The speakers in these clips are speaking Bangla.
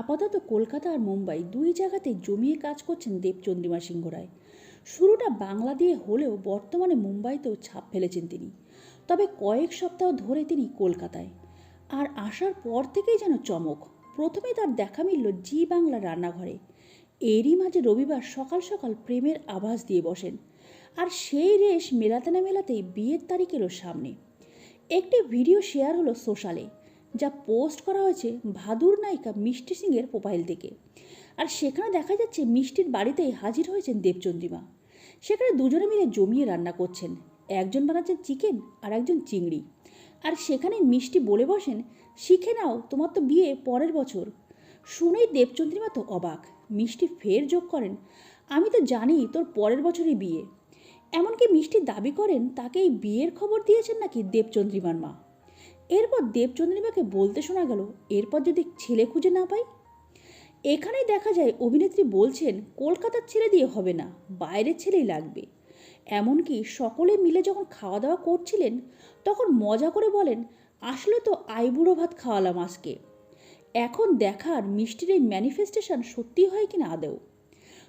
আপাতত কলকাতা আর মুম্বাই দুই জায়গাতে জমিয়ে কাজ করছেন দেবচন্দ্রিমা সিংহ রায়। শুরুটা বাংলা দিয়ে হলেও বর্তমানে মুম্বাইতেও ছাপ ফেলেছেন তিনি। তবে কয়েক সপ্তাহ ধরে তিনি কলকাতায়। আর আসার পর থেকেই যেন চমক। প্রথমে তার দেখা মিলল জি বাংলা রান্নাঘরে। এরই মাঝে রবিবার সকাল সকাল প্রেমের আভাস দিয়ে বসেন। আর সেই রেশ মেলাতে না মেলাতেই বিয়ের তারিখ এলো সামনে। একটি ভিডিও শেয়ার হলো সোশ্যালে। যা পোস্ট করা হয়েছে ভাদুর নায়িকা মিষ্টি সিংয়ের প্রোফাইল থেকে। আর সেখানে দেখা যাচ্ছে মিষ্টির বাড়িতেই হাজির হয়েছেন দেবচন্দ্রিমা। সেখানে দুজনে মিলে জমিয়ে রান্না করছেন। একজন বানাচ্ছেন চিকেন আর একজন চিংড়ি। আর সেখানে মিষ্টি বলে বসেন, শিখে নাও, তোমার তো বিয়ে পরের বছর। শুনেই দেবচন্দ্রিমা তো অবাক। মিষ্টি ফের যোগ করেন, আমি তো জানি তোর পরের বছরই বিয়ে। এমনকি মিষ্টি দাবি করেন, তাকে এই বিয়ের খবর দিয়েছেন নাকি দেবচন্দ্রিমার মা? এরপর দেবচন্দ্রিমাকে বলতে শোনা গেল, এরপর যদি ছেলে খুঁজে না পাই? এখানেই দেখা যায় অভিনেত্রী বলছেন, কলকাতার ছেলে দিয়ে হবে না, বাইরের ছেলেই লাগবে। এমনকি সকলে মিলে যখন খাওয়া দাওয়া করছিলেন, তখন মজা করে বলেন, আসলে তো আইবুড়ো ভাত খাওয়ালাম আজকে। এখন দেখার মিষ্টির এই ম্যানিফেস্টেশন সত্যি হয় কিনা আদেও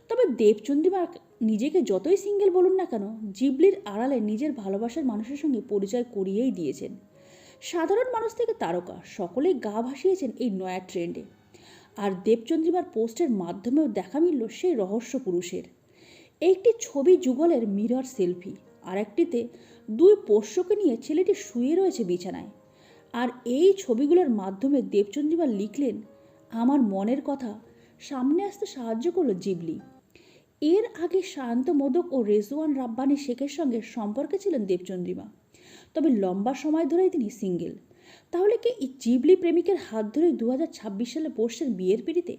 তবে দেবচন্দ্রিমা নিজেকে যতই সিঙ্গেল বলুন না কেন, জিবলির আড়ালে নিজের ভালোবাসার মানুষের সঙ্গে পরিচয় করিয়েই দিয়েছেন। সাধারণ মানুষ থেকে তারকা, সকলেই গা ভাসিয়েছেন এই নয়া ট্রেন্ডে। আর দেবচন্দ্রিমার পোস্টের মাধ্যমেও দেখা মিলল সেই রহস্য পুরুষের। একটি ছবি যুগলের মিরর সেলফি, আর একটিতে দুই পোষ্যকে নিয়ে ছেলেটি শুয়ে রয়েছে বিছানায়। আর এই ছবিগুলোর মাধ্যমে দেবচন্দ্রিমা লিখলেন, আমার মনের কথা সামনে আসতে সাহায্য করল জিবলি। এর আগে শান্ত মোদক ও রেজওয়ান রাব্বানি শেখের সঙ্গে সম্পর্কে ছিলেন দেবচন্দ্রিমা। তবে লম্বা সময় ধরেই তিনি সিঙ্গেল। তাহলে কি এই জিবলি প্রেমিকের হাত ধরে দু হাজার ছাব্বিশ সালে বসছেন বিয়ের পিড়িতে?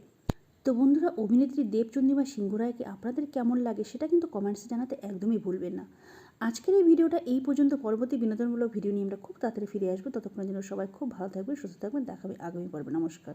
তো বন্ধুরা, অভিনেত্রী দেবচন্দ্রিমা সিংহ রায়কে আপনাদের কেমন লাগে সেটা কিন্তু কমেন্টসে জানাতে একদমই ভুলবেন না। আজকের এই ভিডিওটা এই পর্যন্ত। পরবর্তী বিনোদনমূলক ভিডিও নিয়ে আমরা খুব তাড়াতাড়ি ফিরে আসব। ততক্ষণের জন্য সবাই খুব ভালো থাকবেন, সুস্থ থাকবেন। দেখাবে আগামী পর্বে। নমস্কার।